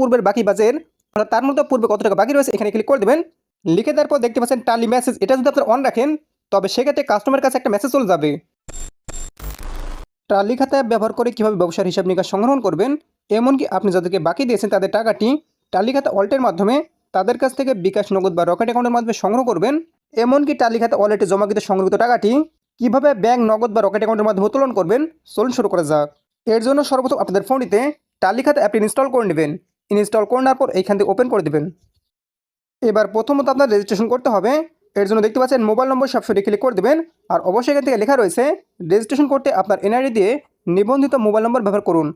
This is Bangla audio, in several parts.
পূর্বের বাকি বাজের অর্থাৎ তার মধ্যে পূর্বে কত টাকা বাকি রয়েছে এখানে ক্লিক করে দেবেন। লিখে দেওয়ার পর দেখতে পাচ্ছেন টালি মেসেজ এটা যদি আপনার অন রাখেন, তবে সেক্ষেত্রে কাস্টমারের কাছে একটা মেসেজ চলে যাবে। টালি খাতা ব্যবহার করে কীভাবে ব্যবসার হিসাব নিকাশ সংগ্রহণ করবেন, এমনকি আপনি যাদেরকে বাকি দিয়েছেন তাদের টাকাটি টালি খাতা অল্টের মাধ্যমে তাদের কাছ থেকে বিকাশ নগদ বা রকেট অ্যাকাউন্টের মাধ্যমে সংগ্রহ করবেন, এমনকি টালি খাতা ওয়ালেটে জমাকৃত সংগ্রহিত টাকাটি কীভাবে ব্যাংক নগদ বা রকেট অ্যাকাউন্টের মাধ্যমে উত্তোলন করবেন চলুন শুরু করা যাক। এর জন্য সর্বপ্রথম আপনাদের ফোনটিতে টালি খাতা অ্যাপটি ইনস্টল করে নেবেন। ইনস্টল করে নেওয়ার পর এইখান থেকে ওপেন করে দেবেন। এবার প্রথমত আপনার রেজিস্ট্রেশন করতে হবে। এর জন্য দেখতে পাচ্ছেন মোবাইল নম্বর সবসময় ক্লিক করে দেবেন। আর অবশ্যই এখান থেকে লেখা রয়েছে রেজিস্ট্রেশন করতে আপনার এনআইডি দিয়ে নিবন্ধিত মোবাইল নম্বর ব্যবহার করুন।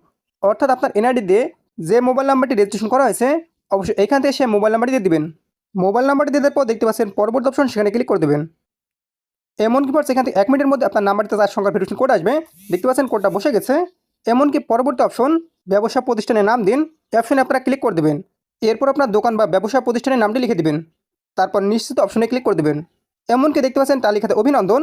অর্থাৎ আপনার এনআইডি দিয়ে যে মোবাইল নাম্বারটি রেজিস্ট্রেশন করা হয়েছে, অবশ্যই এখান থেকে সে মোবাইল নাম্বারটি দিয়ে দিবেন। মোবাইল নাম্বারটি দিয়ে দেওয়ার পর দেখতে পাচ্ছেন পরবর্তী অপশন সেখানে ক্লিক করে দেবেন। এমনকি পর সেখান থেকে এক মিনিটের মধ্যে আপনার নাম্বারটিতে তার সংখ্যা ভেরিফিকেশন কোড আসবে। দেখতে পাচ্ছেন কোডটা বসে গেছে। এমনকি পরবর্তী অপশন ব্যবসা প্রতিষ্ঠানের নাম দিন। অপশনে আপনারা ক্লিক করে দেবেন। এরপর আপনার দোকান বা ব্যবসা প্রতিষ্ঠানের নামটি লিখে দেবেন। তারপর নিশ্চিত অপশনে ক্লিক করে দেবেন। এমনকি দেখতে পাচ্ছেন তালিকাতে অভিনন্দন।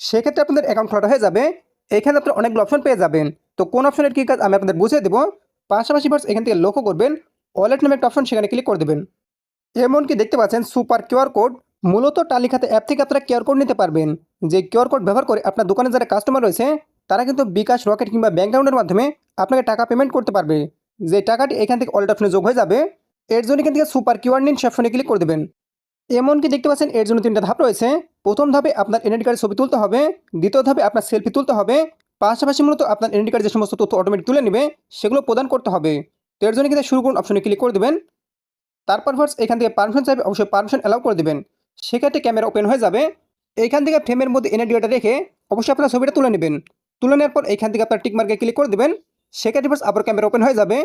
সেক্ষেত্রে আপনাদের অ্যাকাউন্ট খোলাটা হয়ে যাবে। এখানে আপনার অনেকগুলো অপশন পেয়ে যাবেন। তো কোন অপশনের কী কাজ আমি আপনাদের বুঝিয়ে দেবো। পাশাপাশি ফার্স্ট এখান থেকে লক্ষ্য করবেন ওয়ালেট নামে একটা অপশন সেখানে ক্লিক করে দেবেন। এমনকি দেখতে পাচ্ছেন সুপার কিউআর কোড মূলত টালিখাতে অ্যাপ থেকে আপনারা কিউআর কোড নিতে পারবেন। যে কিউআর কোড ব্যবহার করে আপনার দোকানে যারা কাস্টমার রয়েছে, তারা কিন্তু বিকাশ রকেট কিংবা ব্যাঙ্ক অ্যাকাউন্টের মাধ্যমে আপনাকে টাকা পেমেন্ট করতে পারবে। যে টাকাটি এখান থেকে ওয়ালেট অপশনে যোগ হয়ে যাবে, এর জন্য এখান থেকে সুপার কিউআর নিন, সে অপশনে ক্লিক করে দেবেন। এমনকি দেখতে পাচ্ছেন এর জন্য তিনটা ধাপ রয়েছে। প্রথম ধাপে আপনার এনআইডি কার্ডের ছবি তুলতে হবে, দ্বিতীয় ধাপে আপনার সেলফি তুলতে হবে, পাশাপাশি মূলত আপনার এনআইডি কার্ডের যে সমস্ত তথ্য অটোমেটিক তুলে নেবে, সেগুলো প্রদান করতে হবে। তো এর জন্য কিন্তু শুরু করুন অপশনে ক্লিক করে দেবেন। তারপর ফার্স্ট এখান থেকে পারমিশন চাইবে, অবশ্যই পারমিশন অ্যালাউ করে দেবেন। সেক্ষেত্রে ক্যামেরা ওপেন হয়ে যাবে। এইখান থেকে ফ্রেমের মধ্যে এনআইডিটা রেখে অবশ্যই আপনার ছবিটা তুলে নেবেন। তুলে নেওয়ার পর এইখান থেকে আপনার টিকমার্কে ক্লিক করে দেবেন। সেক্ষেত্রে ফার্স্ট আবার ক্যামেরা ওপেন হয়ে যাবে।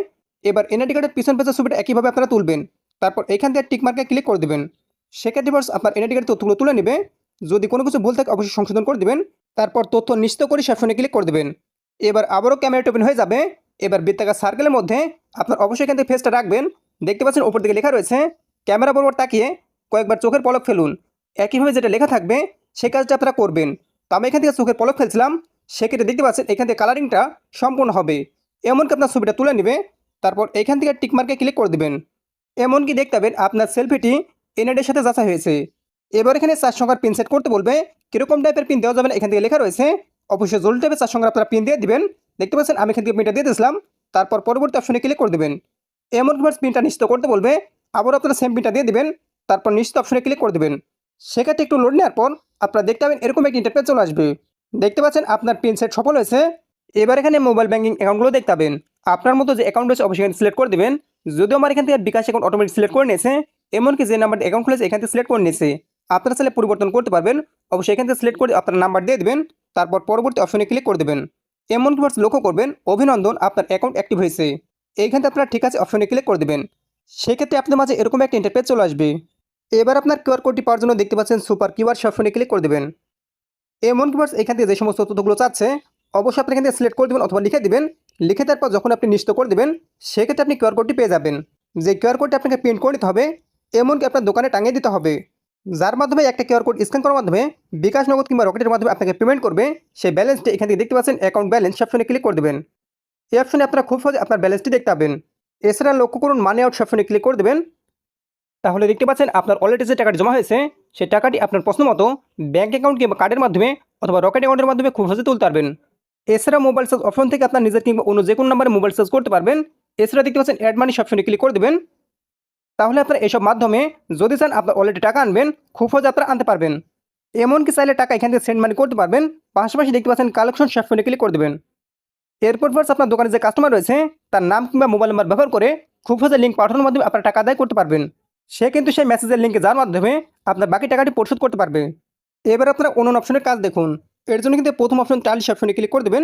এবার এনআইডি কার্ডের পিছন পেছন ছবিটা একইভাবে আপনারা তুলবেন। তারপর এখান থেকে টিকমার্কে ক্লিক করে দেবেন। সেক্ষেত্রে ফার্স্ট আপনার এনআইডি কার্ডের তথ্যগুলো তুলে নেবে। যদি কোনো কিছু ভুল থাকে, অবশ্যই সংশোধন করে দেবেন। তারপর তথ্য নিশ্চিত করে সেপশনে ক্লিক করে দেবেন। এবার আবারও ক্যামেরাটা ওপেন হয়ে যাবে। এবার বৃত্তাকার সার্কেলের মধ্যে আপনার অবশ্যই এখান থেকে ফেসটা রাখবেন। দেখতে পাচ্ছেন ওপর দিকে লেখা রয়েছে ক্যামেরা বরাবর তাকিয়ে কয়েকবার চোখের পলক ফেলুন। একইভাবে যেটা লেখা থাকবে, সেই কাজটা আপনারা করবেন। তো আমি এখান থেকে চোখের পলক ফেলছিলাম। সেক্ষেত্রে দেখতে পাচ্ছেন এখান থেকে কালারিংটা সম্পূর্ণ হবে। এমনকি আপনার ছবিটা তুলে নেবে তারপর এখান থেকে টিক মার্কে ক্লিক করে দেবেন। এমনকি দেখতে পাবেন আপনার সেলফিটি এনআইডির সাথে যাচাই হয়েছে। এবার এখানে চার সংখ্যার পিন সেট করতে বলবে, কীরকম টাইপের পিন দেওয়া যাবে এখান থেকে লেখা রয়েছে। অবশ্যই জরুরি টাইপের চার সংখ্যার আপনারা পিন দিয়ে দিবেন। দেখতে পাচ্ছেন, আমি এখান থেকে পিনটা দিয়ে দিয়েছিলাম, তারপর পরবর্তী অপশনে ক্লিক করে দেবেন। এমন কীভাবে পিনটা নিশ্চিত করতে বলবে আবার আপনারা সেম পিনটা দিয়ে দেবেন, তারপর নিশ্চিত অপশনে ক্লিক করে দেবেন। সেক্ষেত্রে একটু লোড নেওয়ার পর আপনারা দেখতে পাবেন এরকম একটি ইন্টারপেজ চলে আসবে। দেখতে পাচ্ছেন, আপনার পিন সেট সফল হয়েছে। এবার এখানে মোবাইল ব্যাঙ্কিং অ্যাকাউন্টগুলো দেখতে পাবেন। আপনার মতো যে অ্যাকাউন্ট রয়েছে, অবশ্যই সিলেক্ট করে দেবেন। যদিও আমার এখান থেকে বিকাশ অ্যাকাউন্ট অটোমেটিক সিলেক্ট করে নিয়েছে, এমনকি যে নাম্বার অ্যাকাউন্ট খুলেছে, এখান থেকে সিলেক্ট করে নিয়েছে। আপনারা চাইলে পরিবর্তন করতে পারবেন। অবশ্যই এখান থেকে সিলেক্ট করে আপনার নাম্বার দিয়ে দেবেন। তারপর পরবর্তী অপশনে ক্লিক করে দেবেন। এমনকি ফার্স্ট লক্ষ্য করবেন, অভিনন্দন, আপনার অ্যাকাউন্ট অ্যাক্টিভ হয়েছে। এইখান আপনারা ঠিক আছে অপশনে ক্লিক করে দেবেন। সেক্ষেত্রে আপনার মাঝে এরকম একটা ইন্টারপেজ চলে আসবে। এবার আপনার কিউআর কোডটি পাওয়ার জন্য দেখতে পাচ্ছেন সুপার কিউআর অপশনে ক্লিক করে দেবেন। এমন কিউআর এখান থেকে যে সমস্ত তথ্যগুলো চাচ্ছে অবশ্যই আপনি এখান থেকে সিলেক্ট করে দেবেন অথবা লিখে দেবেন। লিখে দেওয়ার পর যখন আপনি নিশ্চিত করে দেবেন, সেক্ষেত্রে আপনি কিউআর কোডটি পেয়ে যাবেন। যে কিউআর কোডটি আপনাকে প্রিন্ট করে নিতে হবে, এমনকি আপনার দোকানে টাঙিয়ে দিতে হবে। যার মাধ্যমে একটা কিউআর কোড স্ক্যান করার মাধ্যমে বিকাশ নগদ কিংবা রকেটের মাধ্যমে আপনাকে পেমেন্ট করবে, সেই ব্যালেন্সটি এখান থেকে দেখতে পাচ্ছেন অ্যাকাউন্ট ব্যালেন্স অপশনে ক্লিক করে দেবেন। এই অপশনে আপনারা খুব সহজে আপনার ব্যালেন্সটি দেখতে পাবেন। এছাড়া লক্ষ্য করুন মানি আউট অপশনে ক্লিক করে দেবেন। তাহলে দেখতে পাচ্ছেন, আপনার অলরেডি যে টাকাটি জমা হয়েছে, সেই টাকাটি আপনার প্রশ্ন মতো ব্যাঙ্ক অ্যাকাউন্ট কিংবা কার্ডের মাধ্যমে অথবা রকেট অ্যাকাউন্টের মাধ্যমে খুব সহজে তুলতে পারবেন। এছাড়া মোবাইল চার্জ অপশন থেকে আপনার নিজের কিংবা অন্য যে কোনো নাম্বারে মোবাইল চার্জ করতে পারবেন। এছাড়া দেখতে পাচ্ছেন অ্যাড মানি অপশনে ক্লিক করে দেবেন। তাহলে আপনার এসব মাধ্যমে যদি চান আপনার অলরেডি টাকা আনবেন, খুব সহজে আপনারা আনতে পারবেন। এমনকি চাইলে টাকা এখান থেকে সেন্ড মানি করতে পারবেন। পাশাপাশি দেখতে পাচ্ছেন কালেকশন অপশনে ক্লিক করে দেবেন। এরপর ফার্স আপনার দোকানে যে কাস্টমার রয়েছে, তার নাম কিংবা মোবাইল নাম্বার ব্যবহার করে খুব সহজে লিঙ্ক পাঠানোর মাধ্যমে আপনার টাকা আদায় করতে পারবেন। সে কিন্তু সেই মেসেজের লিঙ্কে যাওয়ার মাধ্যমে আপনার বাকি টাকাটি পরিশোধ করতে পারবে। এবার আপনারা অন্য অপশনের কাজ দেখুন। এর জন্য কিন্তু প্রথম অপশন টালিশ অপশনে ক্লিক করে দেবেন।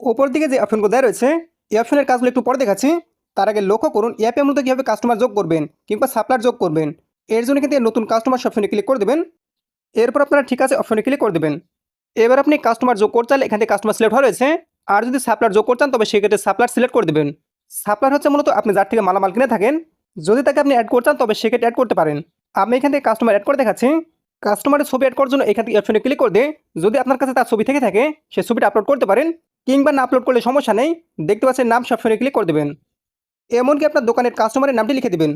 ওপর দিকে যে অপশনগুলো দেওয়া রয়েছে, এই অপশনের কাজগুলো একটু পরে দেখাচ্ছি। তার আগে লক্ষ্য করুন অ্যাপের মধ্যে কীভাবে কাস্টমার যোগ করবেন কিংবা সাপ্লার যোগ করবেন, এর জন্য কিন্তু নতুন কাস্টমার অপশনে ক্লিক করে দেবেন। এরপর আপনারা ঠিক আছে অপশনে ক্লিক করে দেবেন। এবার আপনি কাস্টমার যোগ করতে চাইলে এখান থেকে কাস্টমার সিলেক্ট হয়ে রয়েছে। আর যদি সাপ্লার যোগ করতে চান, তবে সেক্ষেত্রে সাপ্লার সিলেক্ট করে দেবেন। সাপ্লার হচ্ছে মূলত আপনি যার থেকে মালামাল কিনে থাকেন। যদি তাকে আপনি অ্যাড করতে চান, তবে সেক্ষেত্রে অ্যাড করতে পারেন। আমি এখান থেকে কাস্টমার অ্যাড করে দেখাচ্ছি। কাস্টমারের ছবি অ্যাড করার জন্য এখান থেকে অপশনে ক্লিক করে যদি আপনার কাছে তার ছবি থেকে থাকে, সে ছবিটা আপলোড করতে পারেন কিংবা না আপলোড করলে সমস্যা নেই। দেখতে পাচ্ছেন নাম সবসময় ক্লিক করে দেবেন। এমনকি আপনার দোকানের কাস্টমারের নামটি লিখে দেবেন।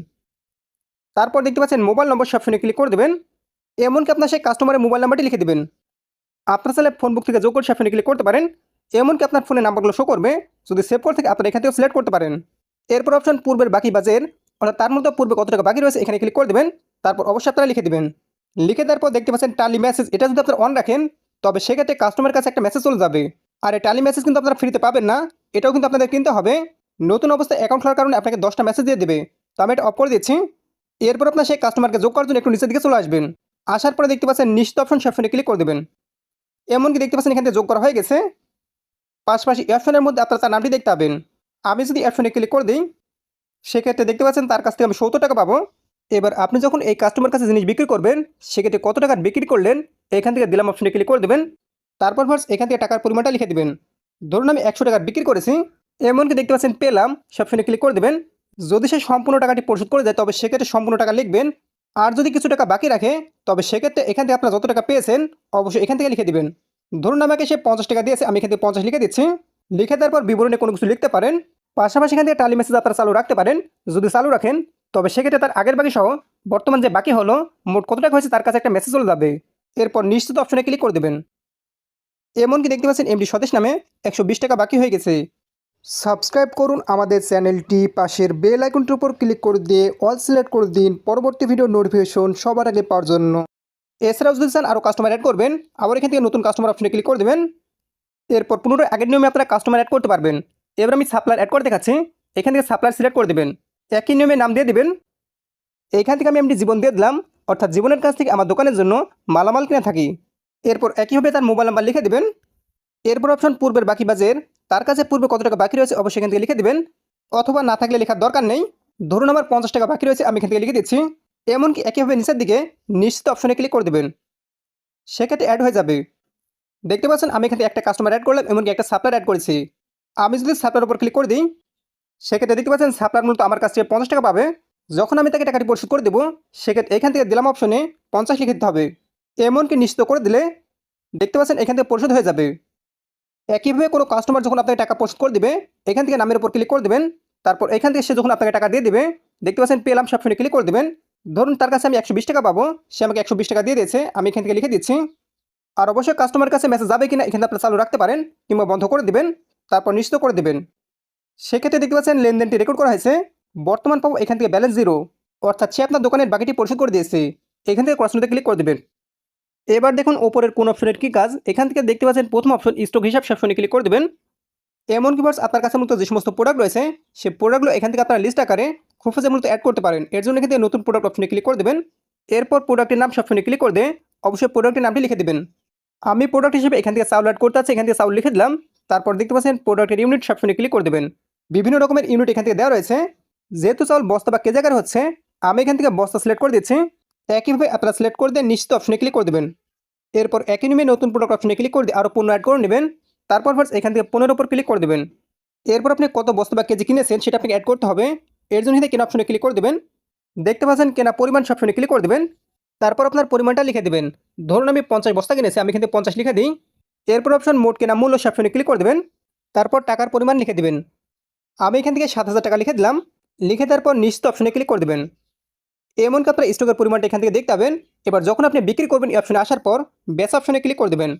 তারপর দেখতে পাচ্ছেন মোবাইল নম্বর সবসময় ক্লিক করে দেবেন। এমনকি আপনার সেই কাস্টমারের মোবাইল নাম্বারটি লিখে দেবেন। আপনার চাইলে ফোন বুক থেকে যোগ করে সবসময় ক্লিক করতে পারেন। এমনকি আপনার ফোনের নাম্বারগুলো শো করবে। যদি সেভ করে থেকে, আপনারা এখান থেকে সিলেক্ট করতে পারেন। এরপর অপশন পূর্বের বাকি বাজের, অর্থাৎ তার মধ্যে পূর্বে কত টাকা বাকি রয়েছে, এখানে ক্লিক করে দেবেন। তারপর অবশ্যই আপনারা লিখে দেবেন। লিখে দেওয়ার পর দেখতে পাচ্ছেন টালি মেসেজ এটা যদি আপনার অন রাখেন, তবে সেক্ষেত্রে কাস্টমারের কাছে একটা মেসেজ চলে যাবে। আর এই টালি মেসেজ কিন্তু আপনারা ফ্রিতে পাবেন না, এটাও কিন্তু আপনাদের কিনতে হবে। নতুন অবস্থায় অ্যাকাউন্ট খোলার কারণে আপনাকে দশটা মেসেজ দিয়ে দেবে। তো আমি এটা অফ করে দিচ্ছি। এরপর আপনার সেই কাস্টমারকে যোগ করার জন্য একটু নিচের দিকে চলে আসবেন। আসার পরে দেখতে পাচ্ছেন নিশ্চিত অপশন সবসময় ক্লিক করে দেবেন। এমনকি দেখতে পাচ্ছেন এখান থেকে যোগ করা হয়ে গেছে। পাশাপাশি অপশনের মধ্যে আপনারা তার নামটি দেখতে পাবেন। আমি যদি অপশনে ক্লিক করে দিই, সেক্ষেত্রে দেখতে পাচ্ছেন তার কাছ থেকে আমি সত্তর টাকা পাবো। এবার আপনি যখন এই কাস্টমার কাছে জিনিস বিক্রি করবেন, সেক্ষেত্রে কত টাকার বিক্রি করলেন, এখান থেকে দিলাম অপশনে ক্লিক করে দেবেন। তারপর ফার্স্ট এখান থেকে টাকার পরিমাণটা লিখে দেবেন। ধরুন আমি একশো টাকার বিক্রি করেছি, এমনকি দেখতে পাচ্ছেন পেলাম সবসময় ক্লিক করে দেবেন। যদি সে সম্পূর্ণ টাকাটি পরিশোধ করে দেয়, তবে সেক্ষেত্রে সম্পূর্ণ টাকা লিখবেন। আর যদি কিছু টাকা বাকি রাখে, তবে সেক্ষেত্রে এখান থেকে আপনারা যত টাকা পেয়েছেন, অবশ্যই এখান থেকে লিখে দিবেন। ধরুন আমাকে সে পঞ্চাশ টাকা দিয়েছে, আমি এখান থেকে পঞ্চাশ লিখে দিচ্ছি। লিখে দেওয়ার পর বিবরণে কোনো কিছু লিখতে পারেন। পাশাপাশি এখান থেকে টালি মেসেজ আপনারা চালু রাখতে পারেন। যদি চালু রাখেন তবে সেক্ষেত্রে তার আগের বাকি সহ বর্তমান যে বাকি হলো, মোট কত টাকা হয়েছে তার কাছে একটা মেসেজ চলে যাবে। এরপর নিশ্চিত অপশনে ক্লিক করে দেবেন। এমনকি দেখতে পাচ্ছেন এমডি স্বদেশ নামে একশো বিশ টাকা বাকি হয়ে গেছে। সাবস্ক্রাইব করুন আমাদের চ্যানেলটি, পাশের বেল আইকনটির উপর ক্লিক করে দিয়ে অল সিলেক্ট করে দিন পরবর্তী ভিডিও নোটিফিকেশন সবার আগে পাওয়ার জন্য। এছাড়াও যদি চান আরও কাস্টমার অ্যাড করবেন, আবার এখান থেকে নতুন কাস্টমার অপশনে ক্লিক করে দেবেন। এরপর পুনরায় আগের নিয়মে আপনারা কাস্টমার অ্যাড করতে পারবেন। এবার আমি সাপ্লায়ার অ্যাড করে দেখাচ্ছি। এখান থেকে সাপ্লায়ার সিলেক্ট করে দেবেন। একই নিয়মে নাম দিয়ে দেবেন। এইখান থেকে আমি এমনি জীবন দিয়ে দিলাম। অর্থাৎ জীবনের কাছ থেকে আমার দোকানের জন্য মালামাল কিনে থাকি। এরপর একইভাবে তার মোবাইল নাম্বার লিখে দেবেন। এরপর অপশন পূর্বের বাকি বাজের, তার কাছে পূর্বে কত টাকা বাকি রয়েছে অবশ্যই এখান থেকে লিখে দেবেন। অথবা না থাকলে লেখার দরকার নেই। ধরুন আমার পঞ্চাশ টাকা বাকি রয়েছে, আমি এখান থেকে লিখে দিচ্ছি। এমনকি একইভাবে নিচের দিকে নিশ্চিত অপশনে ক্লিক করে দেবেন। সেক্ষেত্রে অ্যাড হয়ে যাবে। দেখতে পাচ্ছেন, আমি এখান থেকে একটা কাস্টমার অ্যাড করলাম, এমনকি একটা সাপ্লায়ার অ্যাড করেছি। আমি যদি সাপ্লার উপর ক্লিক করে দিই সেক্ষেত্রে দেখতে পাচ্ছেন সাপ্লার মূলত আমার কাছ পঞ্চাশ টাকা পাবে। যখন আমি তাকে টাকাটি পরিশোধ করে দেবো, সেক্ষেত্রে এখান থেকে দিলাম অপশনে পঞ্চাশ লিখে দিতে হবে। এমনকি নিশ্চিত করে দিলে দেখতে পাচ্ছেন এখান থেকে পরিশোধ হয়ে যাবে। একইভাবে কোনো কাস্টমার যখন আপনাকে টাকা পরিশোধ করে দেবে, এখান থেকে নামের উপর ক্লিক করে দেবেন। তারপর এখান থেকে সে যখন আপনাকে টাকা দিয়ে দেবে, দেখতে পাচ্ছেন পেলাম সবসময় ক্লিক করে দেবেন। ধরুন তার কাছে আমি একশো বিশ টাকা পাবো, সে আমাকে একশো বিশ টাকা দিয়ে দিয়েছে, আমি এখান থেকে লিখে দিচ্ছি। আর অবশ্যই কাস্টমারের কাছে মেসেজ যাবে কিনা, এখানে আপনারা চালু রাখতে পারেন কিংবা বন্ধ করে দেবেন, তারপর নিশ্চিত করে দেবেন। সেক্ষেত্রে দেখতে পাচ্ছেন লেনদেনটি রেকর্ড করা হয়েছে। বর্তমান পাবো এখান থেকে ব্যালেন্স জিরো অর্থাৎ সে আপনার দোকানের বাকিটি পরিশোধ করে দিয়েছে। এখান থেকে ক্রসনোতে ক্লিক করে দেবেন। এবার দেখুন ওপরের কোন অপশনের কী কাজ? এখান থেকে দেখতে পাচ্ছেন প্রথম অপশন স্টক হিসাব সবসময় ক্লিক করে দেবেন। এমন কি আপনার কাছে মূলত যে সমস্ত প্রোডাক্ট রয়েছে সেই প্রোডাক্টগুলো এখান থেকে আপনারা লিস্ট আকারে খুব সহজে মূলত অ্যাড করতে পারেন। এর জন্য এখান থেকে নতুন প্রোডাক্ট অপশনে ক্লিক করে দেবেন। এরপর প্রোডাক্টের নাম সবসময় ক্লিক করে দিয়ে অবশ্যই প্রোডাক্টের নামটি লিখে দেবেন। আমি প্রোডাক্ট হিসেবে এখান থেকে চাউল অ্যাড করতে আছে এখান থেকে চাউল লিখে দিলাম। তারপর দেখতে পাচ্ছেন প্রোডাক্টের ইউনিট সবসময় ক্লিক করে দেবেন। বিভিন্ন রকমের ইউনিট এখান থেকে দেওয়া রয়েছে। যেহেতু চাউল বস্তা বা কেজি আকারে হচ্ছে, আমি এখান থেকে বস্তা সিলেক্ট করে দিচ্ছি। একইভাবে আপনারা সিলেক্ট করে দিয়ে নিশ্চিত অপশনে ক্লিক করে দেবেন। এরপর একই নিয়মে নতুন প্রোডাক্ট অপশনে ক্লিক করে দিয়ে আরও পণ্য অ্যাড করে নেবেন। তারপর ফার্স্ট এখান থেকে পনেরোর উপর ক্লিক করে দেবেন। এরপর আপনি কত বস্তা বা কেজি কিনেছেন সেটা আপনাকে অ্যাড করতে হবে। এর জন্য কেনা অপশনে ক্লিক করে দেবেন। দেখতে পাচ্ছেন কেনা পরিমাণ অপশনে ক্লিক করে দেবেন। তারপর আপনার পরিমাণটা লিখে দেবেন। ধরুন আমি পঞ্চাশ বস্তা কিনেছি, আমি এখান থেকে পঞ্চাশ লিখে দিই। এরপর অপশন মোট কেনা মূল্য অপশনে ক্লিক করে দেবেন। তারপর টাকার পরিমাণ লিখে দেবেন। আমি এখান থেকে সাত হাজার টাকা লিখে দিলাম। লিখে দেওয়ার পর নিশ্চিত অপশনে ক্লিক করে দেবেন। এমনকি আপনার স্টকের পরিমাণটা এখান থেকে দেখতে পাবেন। এবার যখন আপনি বিক্রি করবেন এই অপশনে আসার পর বেচা অপশনে ক্লিক করে দেবেন।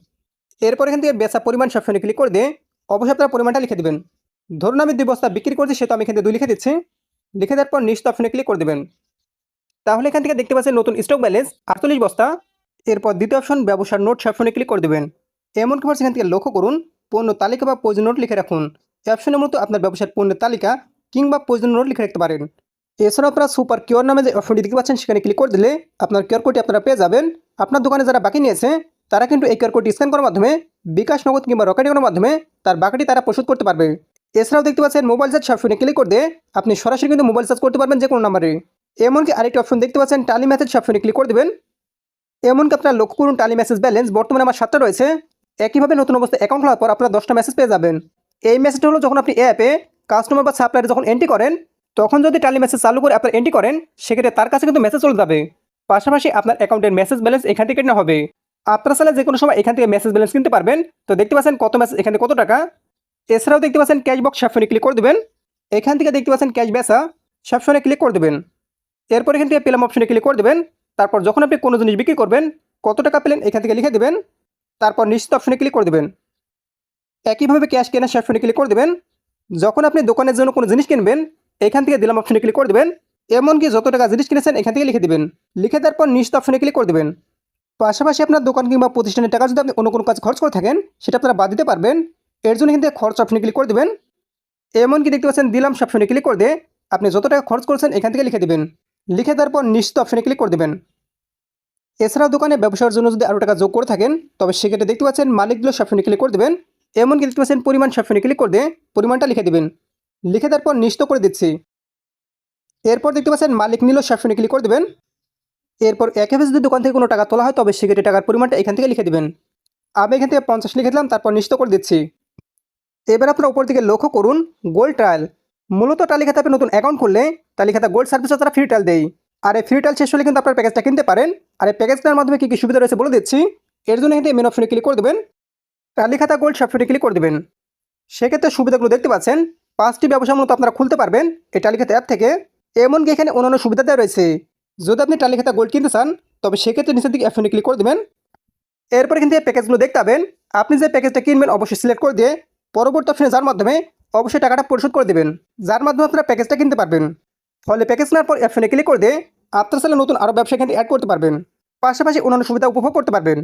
এরপর এখান থেকে বেচা পরিমাণ অপশনে ক্লিক করে দিয়ে অবশ্যই আপনার পরিমাণটা লিখে দেবেন। ধরুন আমি দুই বস্তা বিক্রি করছি সেটা আমি এখান থেকে দুই লিখে দিচ্ছি। লিখে দেওয়ার পর নিশ্চিত অপশনে ক্লিক করে দেবেন। তাহলে এখান থেকে দেখতে পাচ্ছেন নতুন স্টক ব্যালেন্স আটচল্লিশ বস্তা। এরপর দ্বিতীয় অপশন ব্যবসার নোট সবসময় ক্লিক করে দেবেন। এমনকি ভাবে এখান থেকে লক্ষ্য করুন, পণ্য তালিকা বা প্রয়োজন নোট লিখে রাখুন। এই অপশনের মতো আপনার ব্যবসার পণ্যের তালিকা কিংবা প্রয়োজন নোট লিখে রাখতে পারেন। এছাড়াও আপনারা সুপার কিওর নামে যে অপশনটি দেখতে পাচ্ছেন, সেখানে ক্লিক করে দিলে আপনার কিউআর কোডটি আপনারা পেয়ে যাবেন। আপনার দোকানে যারা বাকি নিয়েছে, তারা কিন্তু এই কিউআর কোডটি স্ক্যান করার মাধ্যমে, বিকাশ নগদ কিংবা রকেটিংয়ের মাধ্যমে তার বাকিটি তারা পরিশোধ করতে পারবে। এছাড়াও দেখতে পাচ্ছেন মোবাইল চার্জ সবসময় ক্লিক করে আপনি সরাসরি কিন্তু মোবাইল চার্জ করতে পারবেন যে কোনো নাম্বারে এমনকি আরেকটি অপশন দেখতে পাচ্ছেন টালি মেসেজ সবসময় ক্লিক করে দেবেন। এমনকি আপনার লক্ষ্য করুন টালি মেসেজ ব্যালেন্স বর্তমানে আমার সাতটা রয়েছে। একইভাবে নতুন অবস্থায় অ্যাকাউন্ট খোলার পর আপনারা দশটা মেসেজ পেয়ে যাবেন। এই মেসেজটা হলো যখন আপনি অ্যাপে কাস্টমার বা সাপ্লায়ার যখন এন্ট্রি করেন, তখন যদি টালি মেসেজ চালু করে আপনার এন্ট্রি করেন, সেক্ষেত্রে তার কাছে কিন্তু মেসেজ চলে যাবে। পাশাপাশি আপনার অ্যাকাউন্টের মেসেজ ব্যালেন্স এখান থেকে কেনা হবে। আপনার সালে যে কোনো সময় এখান থেকে মেসেজ ব্যালেন্স কিনতে পারবেন। তো দেখতে পাচ্ছেন কত মেসেজ এখানে কত টাকা। এছাড়াও দেখতে পাচ্ছেন ক্যাশবক্স সাফনে ক্লিক করে দেবেন। এখান থেকে দেখতে পাচ্ছেন ক্যাশ বেচা সে অপশনে ক্লিক করে দেবেন। এরপর এখান থেকে পেলাম অপশনে ক্লিক করে দেবেন। তারপর যখন আপনি কোনো জিনিস বিক্রি করবেন, কত টাকা পেলেন, এখান থেকে লিখে দেবেন। তারপর নিশ্চিত অপশনে ক্লিক করে দেবেন। একইভাবে ক্যাশ কেনার সে অপশনে ক্লিক করে দেবেন। যখন আপনি দোকানের জন্য কোনো জিনিস কিনবেন, এখান থেকে দিলাম অপশনে ক্লিক করে দেবেন। এমনকি যত টাকা জিনিস কিনেছেন, এখান থেকে লিখে দেবেন। লিখে দেওয়ার পর নিশ্চিত অপশনে ক্লিক করে দেবেন। পাশাপাশি আপনার দোকান কিংবা প্রতিষ্ঠানের টাকা যদি আপনি অন্য কোনো কাজ খরচ করে থাকেন, সেটা আপনারা বাদ দিতে পারবেন। এর জন্য কিন্তু খরচ অপশনে ক্লিক করে দেবেন। এমনকি দেখতে পাচ্ছেন, দিলাম অপশনে ক্লিক করে দিয়ে আপনি যত টাকা খরচ করেছেন, এখান থেকে লিখে দেবেন। লিখে দেওয়ার পর নিশ্চিত অপশনে ক্লিক করে দেবেন। এছাড়াও দোকানে ব্যবসার জন্য যদি আরও টাকা যোগ করে থাকেন, তবে সেক্ষেত্রে দেখতে পাচ্ছেন, মালিকগুলো সবসময় ক্লিক করে দেবেন। এমনকি দেখতে পাচ্ছেন পরিমাণ সবসময় ক্লিক করে দিয়ে পরিমাণটা লিখে দেবেন। লিখে দেওয়ার পর নিশ্চিত করে দিচ্ছি। এরপর দেখতে পাচ্ছেন মালিক নিল সবসময় ক্লিক করে দেবেন। এরপর একেভাবে যদি দোকান থেকে কোনো টাকা তোলা হয়, তবে সেক্ষেত্রে টাকার পরিমাণটা এখান থেকে লিখে দেবেন। আমি এখান থেকে পঞ্চাশ লিখে দিলাম, তারপর নিশ্চিত করে দিচ্ছি। এবার আপনার উপর থেকে লক্ষ্য করুন গোল্ড ট্রায়াল মূলত তালিকাতে আপনি নতুন অ্যাকাউন্ট খুললে তালিকাতে গোল্ড সার্ভিসও তারা ফ্রি ট্রায়াল দেয়। আর এই ফ্রি ট্রায়াল শেষ হলে কিন্তু আপনার প্যাকেজটা কিনতে পারেন। আর এই প্যাকেজটার মাধ্যমে কী কী সুবিধা রয়েছে বলে দিচ্ছি। এর জন্য এখান মেন অপশনে ক্লিক করে দেবেন। তালিকাতা গোল্ড সবসময় ক্লিক করে দেবেন। সেক্ষেত্রে সুবিধাগুলো দেখতে পাচ্ছেন, পাঁচটি ব্যবসা মূলত আপনারা খুলতে পারবেন। এই তালিকাতে অ্যাপ থেকে এমনকি এখানে অন্যান্য সুবিধা দেওয়া রয়েছে। যদি আপনি তালিকাতা গোল্ড কিনতে চান, তবে সেক্ষেত্রে নিচের দিকে অপশনে ক্লিক করে দেবেন। এরপর কিন্তু এই প্যাকেজগুলো দেখতে পাবেন। আপনি যে প্যাকেজটা কিনবেন, অবশ্যই সিলেক্ট করে দিয়ে পরবর্তী অপশনে যার মাধ্যমে অবশ্যই টাকাটা পরিশোধ করে দেবেন। যার মাধ্যমে আপনারা প্যাকেজটা কিনতে পারবেন। ফলে প্যাকেজ নেওয়ার পর অপশনে ক্লিক করে দিয়ে আপনার সাথে নতুন আরও ব্যবসা এখানে অ্যাড করতে পারবেন। পাশাপাশি অন্যান্য সুবিধা উপভোগ করতে পারবেন।